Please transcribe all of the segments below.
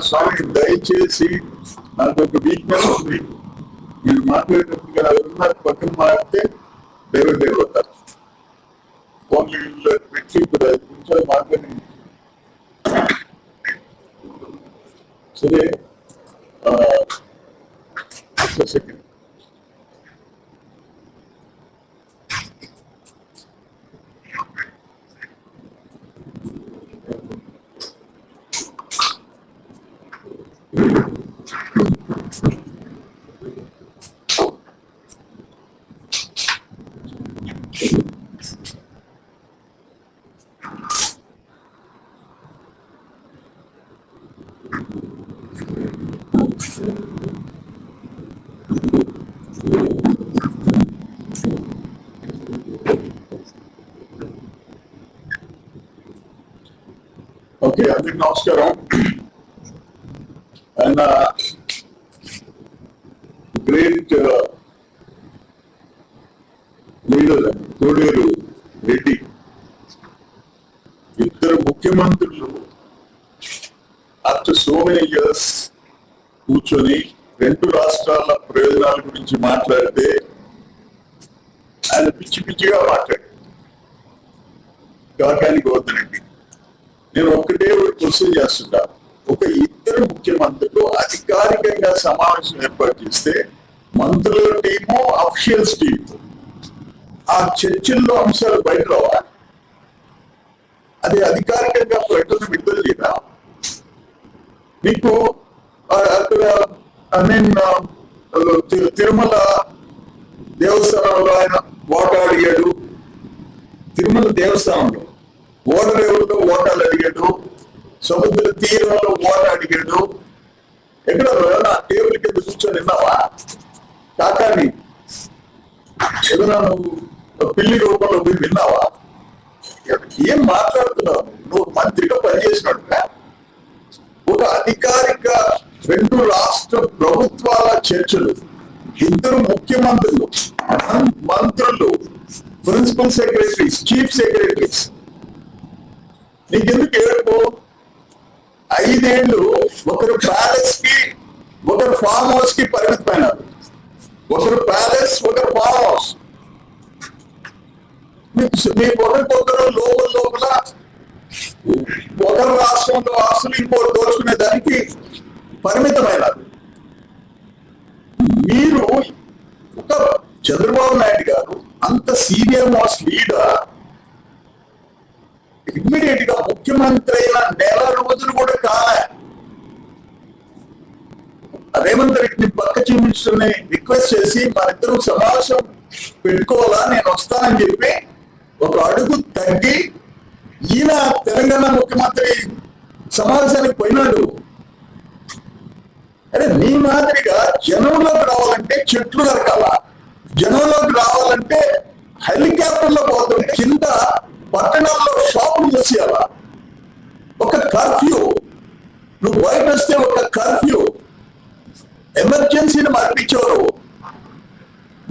స్వామి దయచేసి నాకు ఒక వీక్నెస్ ఉంది. మీరు మాట్లాడేటప్పుడు ఎవరున్నారు పక్కన మాట్లాడితే డైవర్ట్ అయిపోతారు ఓన్లీ పెట్టి ఇప్పుడు ఐదు నిమిషాలు మాట్లాడి సరే ఓకే అందరికి నమస్కారం ఆయన గ్రేట్ లీడర్ కోడేరు రెడ్డి ఇద్దరు ముఖ్యమంత్రులు ఆఫ్టర్ సో మెనీ ఇయర్స్ కూర్చొని రెండు రాష్ట్రాల ప్రయోజనాల గురించి మాట్లాడితే ఆయన పిచ్చి పిచ్చిగా మాట్లాడారు కాకానికి వద్దనండి నేను ఒక్కటే క్వశ్చన్ చేస్తుంటా. ఒక ఇద్దరు ముఖ్యమంత్రులు అధికారికంగా సమావేశం ఏర్పాటు చేస్తే మంత్రుల టీము అఫిషియల్స్ టీము ఆ చర్చల్లో అంశాలు బయట రావా? అది అధికారికంగా ప్రకటన విడుదల లేదా మీకు ఐ తిరుమల దేవస్థానంలో ఆయన ఓట అడిగాడు. తిరుమల దేవస్థానంలో ఓడరేవుల్లో ఓటాలు అడిగాడు. సముద్ర తీరంలో ఓట అడిగాడు. ఎక్కడ నా టేబుల్ కింద కూర్చొని విన్నావా? కాకాని ఏదైనా నువ్వు పిల్లి రూపంలో పోయి విన్నావా? ఏం మాట్లాడుతున్నావు? నువ్వు మంత్రిగా పనిచేసినట్టుగా? ఒక అధికారిక రెండు రాష్ట్ర ప్రభుత్వాల చర్చలు ఇద్దరు ముఖ్యమంత్రులు మంత్రులు ప్రిన్సిపల్ సెక్రటరీస్ చీఫ్ సెక్రటరీస్. నీకెందుకు ఏడుపు? ఐదేళ్ళు ఒకరు ప్యాలెస్కి ఒకరు ఫామ్ హౌస్కి పరిమితమైనారు. ఒకరు ప్యాలెస్ ఒకరు ఫామ్ హౌస్. మీకు మీ ఒకరికొకరు లోపల లోపల ఒకరు రాష్ట్రంలో ఆస్తులు ఇంకోటి దోచుకునే దానికి పరిమితమైనారు మీరు ఒక చంద్రబాబు నాయుడు గారు అంత సీనియర్ మోస్ట్ లీడర్ ఇమ్మీడియట్గా ముఖ్యమంత్రి అయిన నెల రోజులు కూడా కాలే. రేవంత్ రెడ్డిని పక్క చూపించుకుని రిక్వెస్ట్ చేసి మన సమావేశం పెట్టుకోవాలా నేను వస్తానని చెప్పి ఒక అడుగు తగ్గి ఈయన తెలంగాణ ముఖ్యమంత్రి సమావేశానికి పోయినాడు. అరే నీ మాదిరిగా జనంలోకి రావాలంటే చెట్లు దొరకాల జనంలోకి రావాలంటే హెలికాప్టర్లో పోతుంది కింద పట్టణాల్లో షాపులు చేసేయాల ఒక కర్ఫ్యూ. నువ్వు బయట వస్తే ఒక కర్ఫ్యూ. ఎమర్జెన్సీని మర్పించారు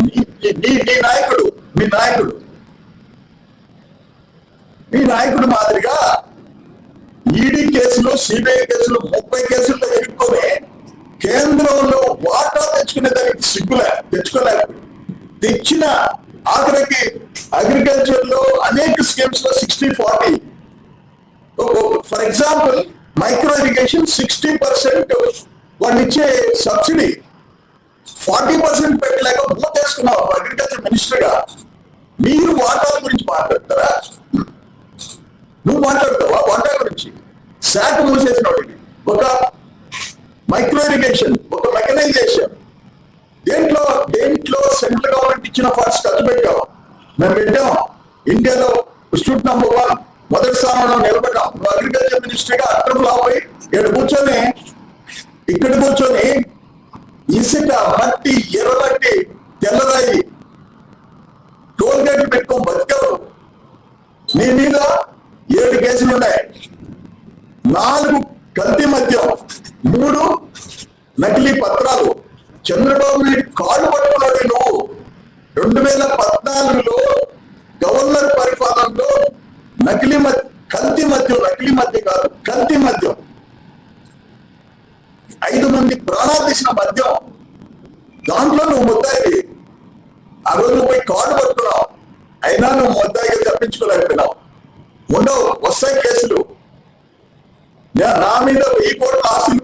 నీ నీ- నీ నాయకుడు మీ నాయకుడు. మీ నాయకుడు మాదిరిగా ఈడీ కేసులు సిబిఐ కేసులు ముప్పై కేసుల్లో ఎదుర్కొని కేంద్రంలో వాటా తెచ్చుకునే దానికి సిగ్గులే తెచ్చుకోలేక తెచ్చిన ఆఖరికి అగ్రికల్చర్లో అనేక స్కీమ్స్లో sixty forty for example micro irrigation sixty percent వాళ్ళు ఇచ్చే సబ్సిడీ ఫార్టీ పర్సెంట్ పెట్టలేక మూతేసుకున్నావు అగ్రికల్చర్ మినిస్టర్గా మీరు వాటాల గురించి మాట్లాడతారా? నువ్వు మాట్లాడతావా వాటా గురించి? శాఖ మూసేసిన ఒక మైక్రో ఇరిగేషన్ ఒక మెకనైజేషన్ దేంట్లో దేంట్లో సెంట్రల్ గవర్నమెంట్ ఇచ్చిన ఫండ్స్ ఖర్చు పెట్టాం. మేము పెట్టాం. ఇండియాలో స్టూట్ నంబర్ వన్ మొదటి స్థానంలో నిలబడ్డాం. అగ్రికల్చర్ మినిస్టర్గా అక్కడ ఫ్లాప్ ఇక్కడ కూర్చొని ఇక్కడ కూర్చొని ఇసుక మట్టి ఎర్రబట్టి తెల్లదాయి టోల్ గేట్లు పెట్టుకొని బతికావు నీ మీద ఏడు కేసులు ఉన్నాయి. నాలుగు కల్తీ మద్యం. మూడు నకిలీ పత్రాలు. చంద్రబాబు నాయుడు కాళ్ళు పట్టుకున్నాడు నువ్వు. రెండు వేల పద్నాలుగులో గవర్నర్ పరిపాలనలో నకిలీ మధ్య కల్తీ మద్యం నకిలీ మద్యం కాదు కల్తీ మద్యం. ఐదు మంది ప్రాణాలు తీసిన మద్యం. దాంట్లో నువ్వు ముద్దాయి ఆ రోజు పోయి కార్డు పట్టుకున్నావు. అయినా నువ్వు ముద్దాయిగా తప్పించుకోలేకపోయినావు. ఉండవు వస్తాయి కేసులు. నా మీద ఈ కోట్ల ఆస్తులు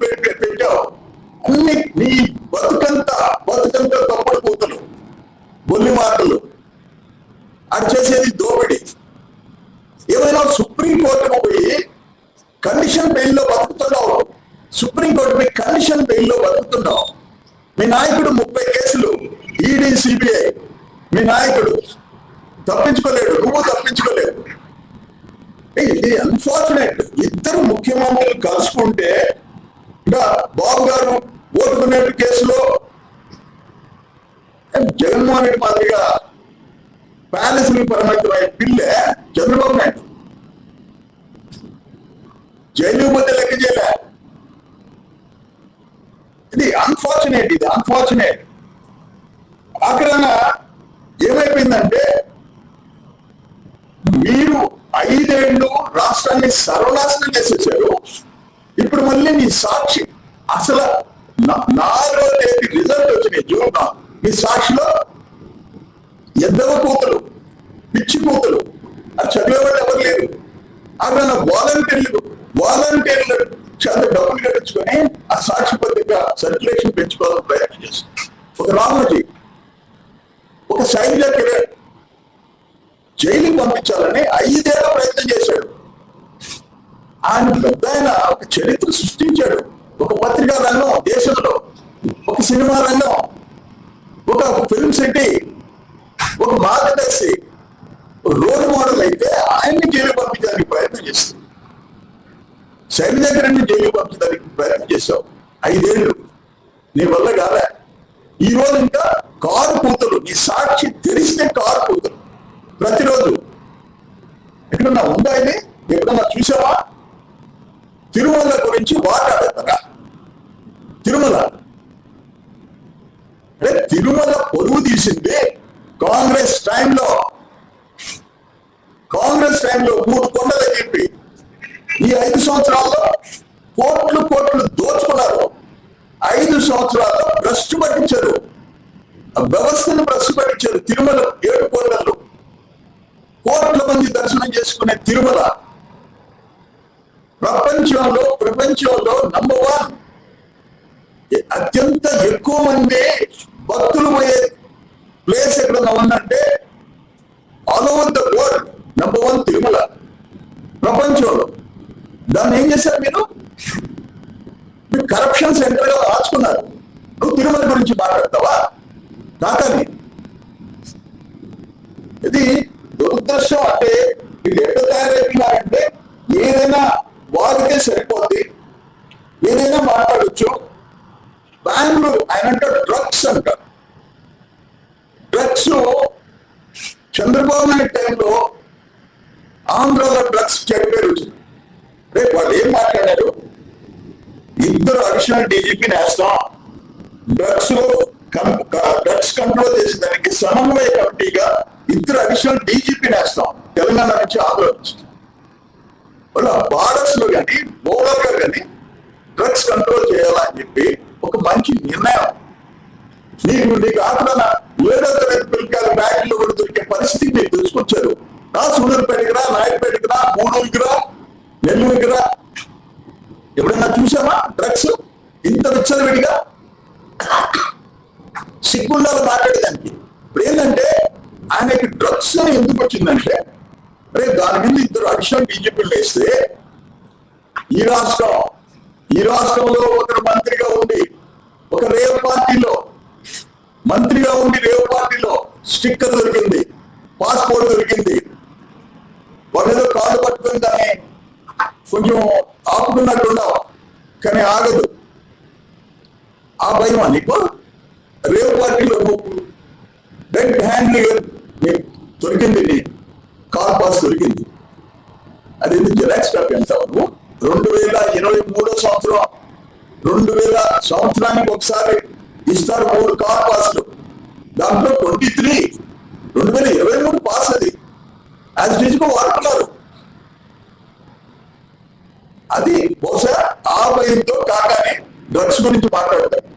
అన్ని నీ బతుకంతా బతుకంతా తప్పుడు కూతులు బొల్లి మాటలు అది చేసేది దోపిడి ఏమైనా సుప్రీం కోర్టుకు పోయి కండిషన్ బెయిల్లో బతుకుతున్నావు సుప్రీం కోర్టు పోయి కండిషన్ బెయిల్లో బతుకుతున్నావు మీ నాయకుడు ముప్పై కేసులు ఈడీ సిబిఐ మీ నాయకుడు తప్పించుకోలేడు నువ్వు తప్పించుకోలేడు ఏ, ఇది అన్ఫార్చునేట్ ఇద్దరు ముఖ్యమంత్రులు కలుసుకుంటే ఇంకా బాబు గారు ఓటుకునే కేసులో జగన్మోహన్ మాదిరిగా ప్యాలెస్ పరిమితమైన పిల్లే చంద్రబాబు నాయుడు. జైలు మధ్య లెక్క చేయలే. ఇది అన్ఫార్చునేట్ ఇది అన్ఫార్చునేట్ ఆఖరణ ఏమైపోయిందంటే మీరు ఐదేళ్ళు రాష్ట్రాన్ని సర్వనాశనం చేసేసారు. ఇప్పుడు మళ్ళీ మీ సాక్షి అసలు నాలుగో తేదీ రిజల్ట్ వచ్చినాయి జూన్ మీ సాక్షిలో ఎద్దవ కూతులు పిచ్చి కూతులు అది చదివేవాళ్ళు ఎవరు లేరు. అక్కడ వాలంటీర్లు వాలంటీర్లు. చాలా డబ్బులు కట్టించుకొని ఆ సాక్షి పత్రిక సర్క్యులేషన్ పెంచుకోవాలని ప్రయత్నం చేస్తారు ఒక రామోజీ ఒక సైనిక కిరణ్ జైలుకి పంపించాలని ఐదేళ్ళ ప్రయత్నం చేశాడు. ఆయన పెద్ద ఆయన ఒక చరిత్ర సృష్టించాడు. ఒక పత్రికా రంగం దేశంలో ఒక సినిమా రంగం ఒక ఫిల్మ్ సిటీ ఒక మార్గదర్శి రోల్ మోడల్ అయితే ఆయన్ని జైలు పంపించడానికి ప్రయత్నం చేస్తుంది. శైలి దగ్గర జైలు పంపించడానికి ప్రయత్నం చేశావు. ఐదేళ్ళు నీ వల్ల కాలే. ఈ రోజు ఇంకా కారు కూతురు నీ సాక్షి తెలిస్తే కారు కూతురు. ప్రతిరోజు. ఎక్కడన్నా ఉందా ఇది? ఎక్కడన్నా చూసావా? తిరుమల గురించి మాట్లాడతారా తిరుమల. అంటే తిరుమల పొరుగు తీసింది కాంగ్రెస్ టైంలో కాంగ్రెస్ టైంలో మూడు కొండలు చెప్పి ఈ ఐదు సంవత్సరాల్లో కోట్లు కోట్లు దోచుకున్నారు. ఐదు సంవత్సరాల్లో భ్రష్టు పట్టించారు. వ్యవస్థను భ్రష్టు పట్టించారు. తిరుమల ఏడు కొండలు. కోట్ల మంది దర్శనం చేసుకునే తిరుమల ప్రపంచంలో ప్రపంచంలో నంబర్ వన్ అత్యంత ఎక్కువ మంది భక్తులు పోయే ప్లేస్ ఎక్కడన్నా ఉందంటే all over the world one Tirumala ప్రపంచంలో. దాన్ని ఏం చేశారు మీరు? మీరు కరప్షన్ సెంటర్గా రాచుకున్నారు రాసుకున్నారు. నువ్వు తిరుమల గురించి మాట్లాడతావా? కాకని ఇది దురదృష్టం అంటే వీళ్ళు ఎట్లా తయారైపోయినారంటే ఏదైనా వారికే సరిపోద్ది. ఏదైనా మాట్లాడచ్చు. బెంగళూరు ఆయన అంటాడు డ్రగ్స్ అంటారు డ్రగ్స్ చంద్రబాబు నాయుడు టైంలో ఆంధ్రలో డ్రగ్స్ చెడు పేరు వచ్చింది. రేపు వాళ్ళు ఏం మాట్లాడారు? ఇద్దరు అడిషనల్ డీజీపీ నేస్తాం డ్రగ్స్ డ్రగ్స్ కంట్రోల్ చేసేదానికి సమన్వయ కమిటీగా ఇద్దరు అడిషనల్ డీజీపీ నేస్తాం తెలంగాణ నుంచి ఆంధ్ర నుంచి. వాళ్ళ బార్డర్స్లో కానీ బోర్డర్లో కానీ డ్రగ్స్ కంట్రోల్ చేయాలని చెప్పి ఒక మంచి నిర్ణయం. నీకు నీకు ఆకుండా ఏడో తరగతి పిల్లకాయలు బ్యాగుల్లో కూడా దొరికే పరిస్థితి మీరు తీసుకొచ్చారు నా సూళ్ళూరుపేటకి రా నాయకపేటకి రా గూడూరుకి రా నెల్లూరుకి రా ఎప్పుడైనా చూసామా డ్రగ్స్? ఇంత విచ్చలవిడిగా సిగ్గుండాలు మాట్లాడేదానికి. ఇప్పుడు ఏంటంటే ఆయనకి డ్రగ్స్ అని ఎందుకు వచ్చిందంటే రేపు దాని మీద ఇద్దరు అడిషనల్ బీజేపీలు వేస్తే ఈ రాష్ట్రం ఈ రాష్ట్రంలో ఒకరు మంత్రిగా ఉండి ఒక రేవ్ పార్టీలో మంత్రిగా ఉండి రేవ్ పార్టీలో స్టిక్కర్ దొరికింది పాస్పోర్ట్ దొరికింది. వాళ్ళేదో కాళ్ళు పట్టుకుని దాన్ని కొంచెం ఆపుకున్నట్టున్నావు కానీ ఆగదు. ఆ భయమా నీకు? రేవ్ పార్టీలో డెడ్ హ్యాండ్ దొరికింది నీ కార్ పాస్ దొరికింది. అది ఎందుకు జిరాక్స్ కాపీ అంటావు నువ్వు? రెండు వేల ఇరవై మూడో సంవత్సరం రెండు వేల సంవత్సరానికి ఒకసారి ఇస్తారు మూడు కార్ పాస్లు. దాంట్లో ట్వంటీ త్రీ రెండు వేల ఇరవై మూడు పాస్ అది యాజ్ డిజికో వాడుతున్నారు. అది బహుశా ఆ భయంతో కాకాని డ్రగ్స్ గురించి మాట్లాడతారు.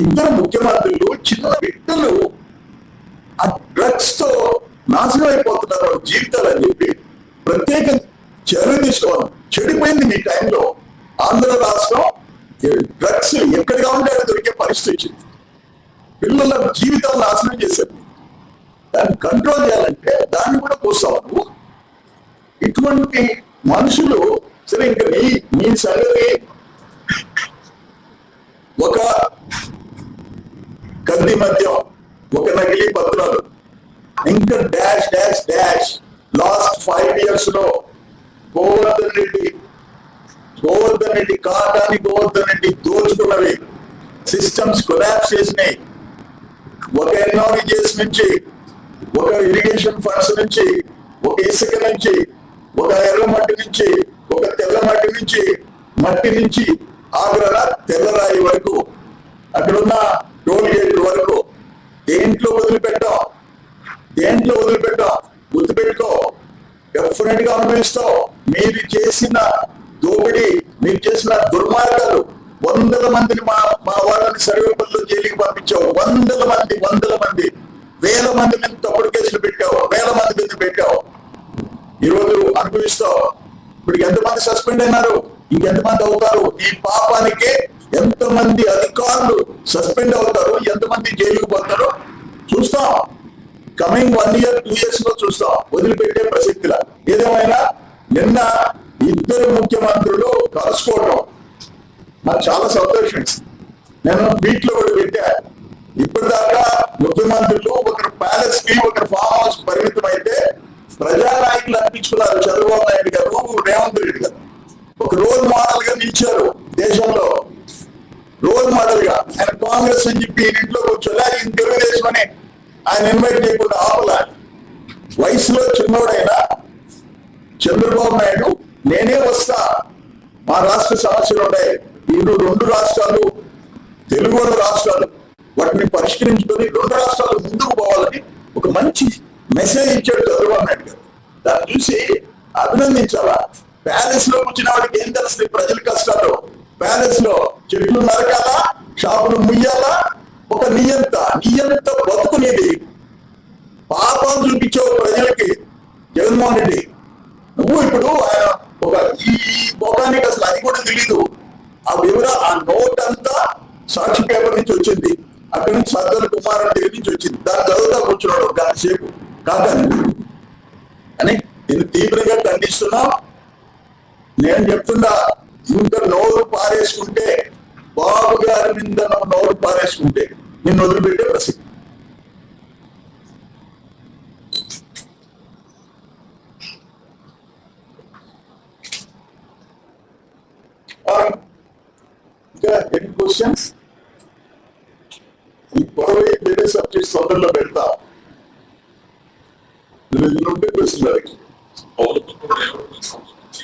ఇద్దరు ముఖ్యమంత్రులు చిన్న బిడ్డలు ఆ డ్రగ్స్తో నాశనం అయిపోతున్నారు వాళ్ళ జీవితాలు అని చెప్పి ప్రత్యేక చర్య తీసుకోవాలి. చెడిపోయింది మీ టైంలో ఆంధ్ర రాష్ట్రం డ్రగ్స్ ఎక్కడ కావాలంటే అక్కడ దొరికే పరిస్థితి వచ్చింది. పిల్లల జీవితాలు నాశనం చేశారు దాన్ని కంట్రోల్ చేయాలంటే దాన్ని కూడా కోసావు ఇటువంటి మనుషులు సరే ఇంకా నీ నీ సంగతి. ఒక కల్తీ మద్యం ఒక నకిలీ పత్రాలు ఇంకా dash dash dash. Last five ఇయర్స్లో గోవర్ధన్ రెడ్డి గోవర్ధన్ రెడ్డి కాటాని గోవర్ధన్ రెడ్డి దోచుకున్నవి. సిస్టమ్స్ కొలాప్స్ చేసినాయి. ఒక ఎన్ఆర్జీఎస్ నుంచి ఒక ఇరిగేషన్ ఫండ్స్ నుంచి ఒక ఇసుక నుంచి ఒక ఎర్ర మట్టి నుంచి ఒక తెల్ల మట్టి నుంచి మట్టి నుంచి ఆగ్రహ తెల్లరాయి వరకు అక్కడున్న టోల్ గేట్ వరకు దేంట్లో వదిలిపెట్టాం దేంట్లో వదిలిపెట్టాం గుర్తుపెట్టుకో డెఫినెట్గా అనుభవిస్తావు. మీరు చేసిన దోపిడీ మీరు చేసిన దుర్మార్గాలు వందల మందిని మా మా వాళ్ళని సర్వేపల్లిలో జైలుకి పంపించావు. వందల మంది వందల మంది వేల మంది మీద తప్పుడు కేసులు పెట్టావు వేల మంది మీద పెట్టావు. ఈరోజు అనుభవిస్తావు. ఇప్పుడు ఎంతమంది సస్పెండ్ అయినారు? ఇంకెంతమంది అవుతారు? ఈ పాపానికి ఎంతమంది అధికారులు సస్పెండ్ అవుతారు? ఎంతమంది జైలుకు పోతారు? చూస్తాం. కమింగ్ వన్ ఇయర్ టూ ఇయర్స్లో చూస్తాం. వదిలిపెట్టే ప్రసక్తిలా. ఏదేమైనా నిన్న ఇద్దరు ముఖ్యమంత్రులు కలుసుకోవడం నాకు చాలా సంతోషం. నేను ట్వీట్లో కూడా పెట్టా. ఇప్పటిదాకా ముఖ్యమంత్రులు ఒకరు ప్యాలెస్కి ఒకరు ఫామ్ హౌస్ పరిమితం అయితే ప్రజానాయకులు అనిపించుకున్నారు చంద్రబాబు నాయుడు గారు రేవంత్ రెడ్డి గారు. ఒక రోల్ మోడల్గా నిలిచారు దేశంలో. రోల్ మోడల్గా ఆయన కాంగ్రెస్ అని చెప్పి ఇంట్లో కూర్చోలే ఆయన తెలుగుదేశం అని ఆయన ఇన్వైట్ చేయకుండా ఆపలా. వయసులో చిన్నోడైనా చంద్రబాబు నాయుడు నేనే వస్తా. మా రాష్ట్ర సమస్యలు ఉన్నాయి ఇప్పుడు రెండు రాష్ట్రాలు తెలుగు వాళ్ళ రాష్ట్రాలు. వాటిని పరిష్కరించుకొని రెండు రాష్ట్రాలు ముందుకు పోవాలని ఒక మంచి మెసేజ్ ఇచ్చాడు చంద్రబాబు నాయుడు గారు. దాన్ని చూసి అభినందించాలా? ప్యాలెస్లో కూర్చున్న వాడికి ఏం తెలుస్తుంది? ప్రజల కష్టాలు. ప్యాలెస్లో చెట్లు నరకాలా? షాపులు ముయ్యాలా? ఒక నియంత నియంత బతుకునేది. పాపం చూపించావు ప్రజలకి జగన్మోహన్ రెడ్డి. నువ్వు ఇప్పుడు ఆయన ఒక ఈ ఈ అసలు అది కూడా తెలీదు. ఆ వివర ఆ నోట్ అంతా సాక్షి పేపర్ నుంచి వచ్చింది. అక్కడి నుంచి సర్దార్ కుమార్ దగ్గర నుంచి వచ్చింది. దాన్ని చదువుతా కూర్చున్నాడు ఒక సేపు. కాదని అని నేను తీవ్రంగా ఖండిస్తున్నా. నేను చెప్తున్నా ఇంకా నోరు పారేసుకుంటే బాబు గారి మీద నోరు పారేసుకుంటే నిన్ను వదిలిపెట్టే ప్రసక్తి. ఇంకా ఎన్ని క్వశ్చన్స్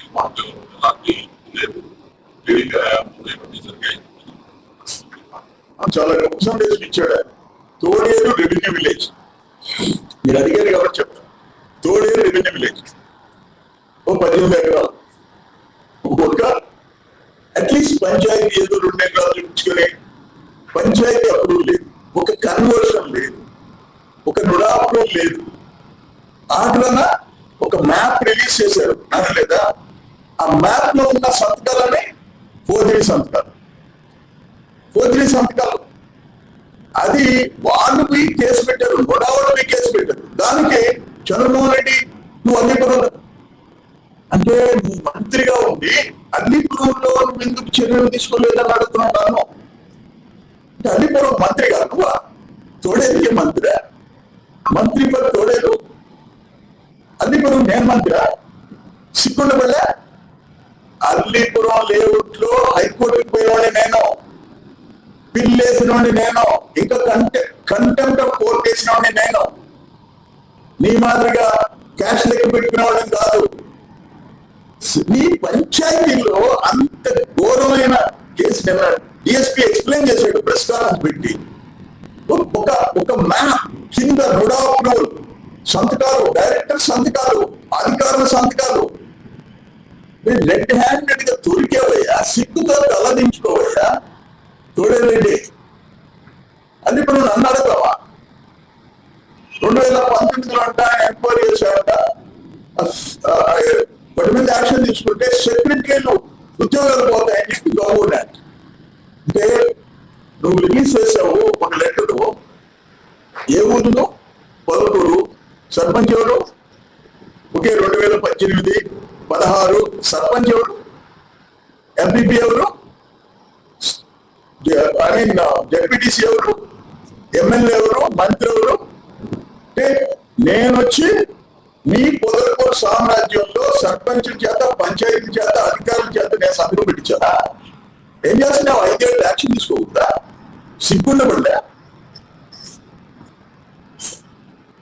అలాంటి లేదు తెలియక ఏమన్నీ జరిగాయి చాలా గొప్ప సందేశం ఇచ్చాడు ఆయన. తోడేరు రెవెన్యూ విలేజ్ మీరు అడిగారు కాబట్టి చెప్తాను తోడేరు రెవెన్యూ విలేజ్ ఓ పద్దెనిమిది ఎకరాలు ఒక అట్లీస్ట్ పంచాయతీ ఏదో రెండు ఎకరాలు ఇచ్చుకొని పంచాయతీ మ్యాప్లో లో ఉన్న సంతకాలని ఫోర్జరీ సంతకాలు. ఫోర్జరీ సంతకాలు. అది వాళ్ళు పోయి కేసు పెట్టారు గొడవలు పోయి కేసు పెట్టారు. దానికి చంద్రమోహన్ రెడ్డి నువ్వు అల్లీపురం అంటే నువ్వు మంత్రిగా ఉండి అగ్నిపురంలో నువ్వు ఎందుకు చర్యలు తీసుకోలేదని అడుగుతున్నాను నన్ను? అంటే అల్లీపురం మంత్రిగా నువ్వా? తోడేది మంత్రి? మంత్రి పని తోడేదు. అల్లీపురం నేను మంత్రి? సిగ్గుండబల్లే అల్లీపురం లో హైకోర్టుకి పోయేవాడే నేను. బిల్ వేసినోడిని నేను. ఇంకా కంటె కంటెంప్ట్ ఆఫ్ కోర్ట్ నేను. నీ మాదిరిగా క్యాష్ లెక్క పెట్టుకునేవాడిని కాదు. నీ పంచాయతీలో అంత ఘోరమైన కేసు నిన్న డిఎస్పీ ఎక్స్ప్లెయిన్ చేశాడు ప్రెస్ కాన్ఫరెన్స్ పెట్టి. ఒక ఒక మ్యాప్ కింద రుడాపులు సంతకాలు డైరెక్టర్ సంతకాలు అధికారుల సంతకాలు. రెడ్ హ్యాండెడ్గా దొరికేవయ్యా సిగ్గుతో తలదించుకోవయ్యా. తోడేరెడ్డి అది ఇప్పుడు నన్ను అడగవా రెండు వేల పంతొమ్మిదిలో అంట ఎంక్వైరీ చేశారంట అస్- ఆ, వాటి మీద యాక్షన్ తీసుకుంటే సెక్రటరీలు ఉద్యోగాలు పోతాయని చెప్పి గవర్నమెంట్ అంటే నువ్వు రిలీజ్ చేసావు ఒక లెటర్ ఏ ఊరు పలుకూరు సర్పంచ్ ఎవరు ఒకే రెండు వేల పద్దెనిమిది పదహారు సర్పంచ్ ఎవరు ఎంపీపీ ఎవరు ఐ మీన్ డెప్యూటీసీ ఎవరు ఎమ్మెల్యే ఎవరు మంత్రి ఎవరు అంటే నేను వచ్చి మీ పొదలకూరు సామ్రాజ్యంలో సర్పంచ్ చేత పంచాయతీ చేత అధికారుల చేత నేను సంతకం పెట్టించానా? ఏం చేస్తున్నావు? ఐదేళ్ళు యాక్షన్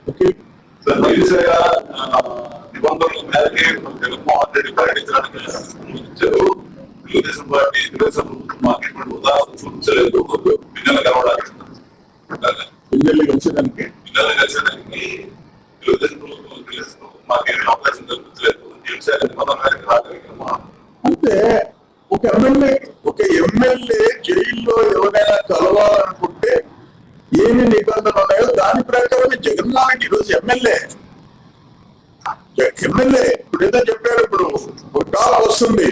ఓకే. సార్ మైలుసేగా నిబంధనల మేరకే జగన్మోహన్ రెడ్డి ప్రకటించడానికి ఇచ్చారు తెలుగుదేశం పార్టీ తెలుగుదేశం మాకు ఉదాహరణ చూపించలేదు. పిల్లలు కలవడానికి కలిసేదానికి? పిల్లలు కలిసేదానికి తెలుగుదేశం ప్రభుత్వం తెలుగుదేశం ప్రభుత్వం అవకాశం కల్పించలేదు జనసేన నిబంధనల రాగలిగామా అంటే ఒక ఎమ్మెల్యే ఒక ఎమ్మెల్యే జైల్లో ఎవరైనా కలవాలనుకుంటే ఏమి నిబంధనలు ఉన్నాయో దాని ప్రకారం జగన్మోహన్ రెడ్డి ఈరోజు ఎమ్మెల్యే ఎమ్మెల్యే ఇప్పుడు ఏదో చెప్పారు ఇప్పుడు ఒక టాక్ వస్తుంది.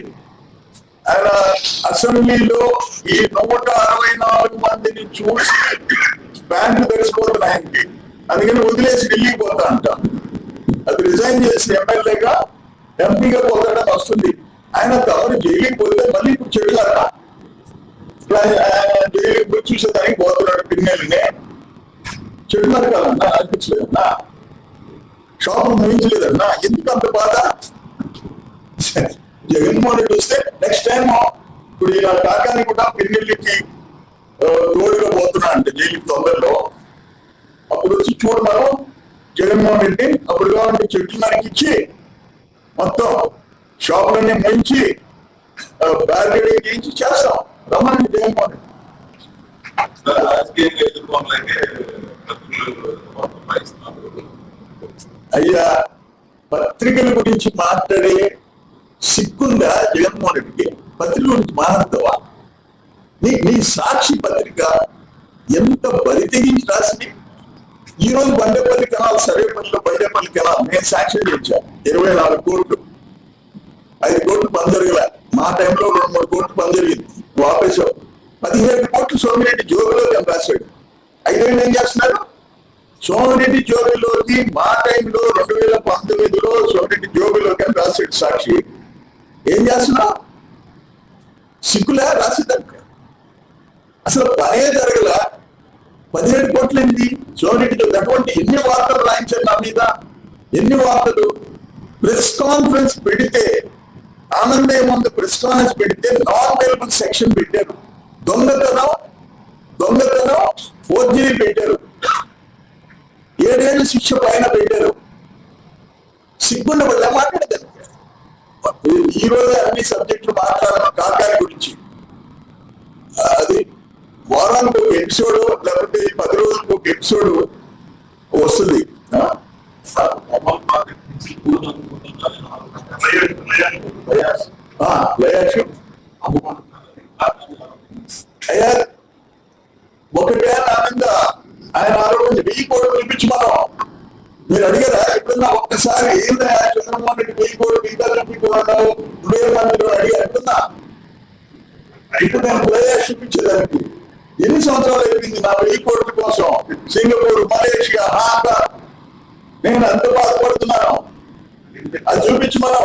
ఆయన అసెంబ్లీలో ఈ నూట అరవై నాలుగు మందిని చూసి బ్యాంకు తెలిసిపోతుంది ఆయనకి. అందుకని వదిలేసి ఢిల్లీకి పోతా అంట. అది రిజైన్ చేసి ఎమ్మెల్యేగా ఎంపీగా పోతాడని వస్తుంది. ఆయన తమరు జైలుకి పోతే మళ్ళీ ఇప్పుడు చెడుగాక జైలుకి పోయి చూసేదానికి పోతున్నాడు పిన్నెల్ని. చెడున్నారు కదన్నా అనిపించలేదన్నా. షాపు ముగించలేదన్నా ఎందుకు అంత బాధ? జగన్మోహన్ రెడ్డి వస్తే నెక్స్ట్ టైం ఇప్పుడు ఇలా కాకాని కూడా పిన్నెల్లికి ఆ, తోడుగా పోతున్నా అంటే జైలుకి తొందరలో. అప్పుడు వచ్చి చూడు మనం జగన్మోహన్ రెడ్డి అప్పుడు కావాలంటే చెట్లు నరికిచ్చి మొత్తం షాపులన్నీ ముంచి బ్యారికేడింగ్ చేయించి చేస్తాం. రమ్మని జగన్మోహన్ రెడ్డి. అయ్యా పత్రికల గురించి మాట్లాడే సిగ్గుందా జగన్మోహన్ రెడ్డికి? పత్రికల గురించి మాట్లాడతావా? నీ నీ సాక్షి పత్రిక ఎంత బరి తెగించి రాసింది? ఈ రోజు బండేపల్లి కెనాల్ సర్వేపల్లిలో బండేపల్లి కెనాల్ నేను శాంక్షన్ చేయించాను. ఇరవై నాలుగు కోట్లు. ఐదు కోట్లు పని మా టైంలో రెండు మూడు కోట్లు పని జరిగింది. నువ్వు పదిహేడు కోట్లు సోమిరెడ్డి జోబులో రాశాడు. ఐదేళ్ళు ఏం చేస్తున్నారు? సోమిరెడ్డి జోబిలోకి మా టైంలో రెండు వేల పంతొమ్మిదిలో సోమిరెడ్డి జోబిలోకి రాశాడు సాక్షి. ఏం చేస్తున్నావు? సిగ్గులే రాసిద్దానికి అసలు పనే జరగల. పదిహేడు కోట్లు ఏంటి సోమిరెడ్డితో అటువంటి ఎన్ని వార్తలు రాయించారు నా మీద? ఎన్ని వార్తలు? ప్రెస్ కాన్ఫరెన్స్ పెడితే ఆనందం ముందు ప్రెస్ కాన్ఫరెన్స్ పెడితే నాన్ అవైలబుల్ సెక్షన్ పెట్టారు. దొంగతనం దొంగతనం ఫోర్జరీ పెట్టారు. ఏడేళ్ళు శిక్ష పైన పెట్టారు. సిగ్గుండ వల్ల మాట్లాడదాను ఈ అన్ని సబ్జెక్టులు మాట్లాడడం కాకాయ గురించి. అది వారానికి ఒక ఎపిసోడ్ లేకపోతే పది రోజులకు ఒక ఎపిసోడ్ వస్తుంది. ఆ? అయ్యా ఒకటే నా మీద ఆయన ఆరోగ్యం వెయ్యి కోట్లు పిలిపించి మనం. మీరు అడిగారా ఎప్పుడన్నా ఒక్కసారి ఏందా చంద్రబాబు రెడ్డి వెయ్యి కోట్లు మిగతా చూపించుకున్నావు వేరే మంది అడిగారు ఎప్పుడన్నా? ఇప్పుడు నేను ప్లేయర్స్ చూపించేదానికి ఎన్ని సంవత్సరాలు అయిపోయింది నా వెయ్యి కోట్ల కోసం? సింగపూర్ మలేషియా హాంకాంగ్ నేను ఎంత బాధపడుతున్నాను? అది చూపించి మనం.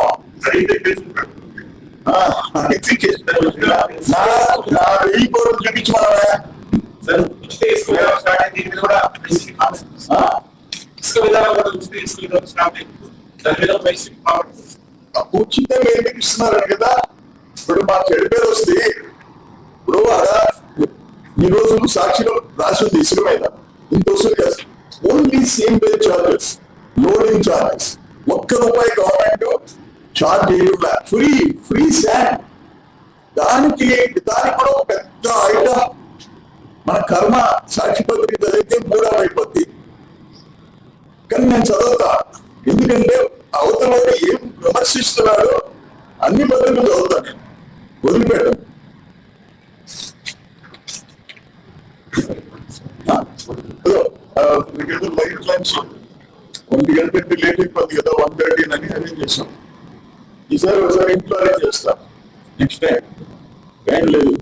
నా వెయ్యి కోట్లు చూపించి మనమే ఉచితంగా ఎందుకు ఇస్తున్నారు కదా? ఇప్పుడు మా చెడు పేరు వస్తే ఇప్పుడు అక్కడ ఈ రోజు సాక్షిలో రాసి ఉంది ఇసుక మీద ఇంత only same day charges loading charges ఒక్క రూపాయి గవర్నమెంట్ చార్జ్ చేయకుండా ఫ్రీ ఫ్రీ శాండ్ దానికి దానికి కూడా పెద్ద ఐటమ్ మన కర్మ సాక్షి పత్రిక చదివితే మూడవ అయిపోద్ది కానీ నేను చదువుతా. ఎందుకంటే అవతల ఏం విమర్శిస్తున్నాడో అన్ని పద్ధతులు చదువుతాను నేను. వదిలిపెట్టను. మీకేదో లైట్ క్లైమ్స్ వన్ ఇయర్ పెట్టి లేట్ అయిపోద్ది కదా వన్ థర్టీన్ అని అరేంజ్ చేసాం ఈసారి ఒకసారి ఇంట్లో అరేంజ్ చేస్తా నెక్స్ట్ టైం ఏం లేదు.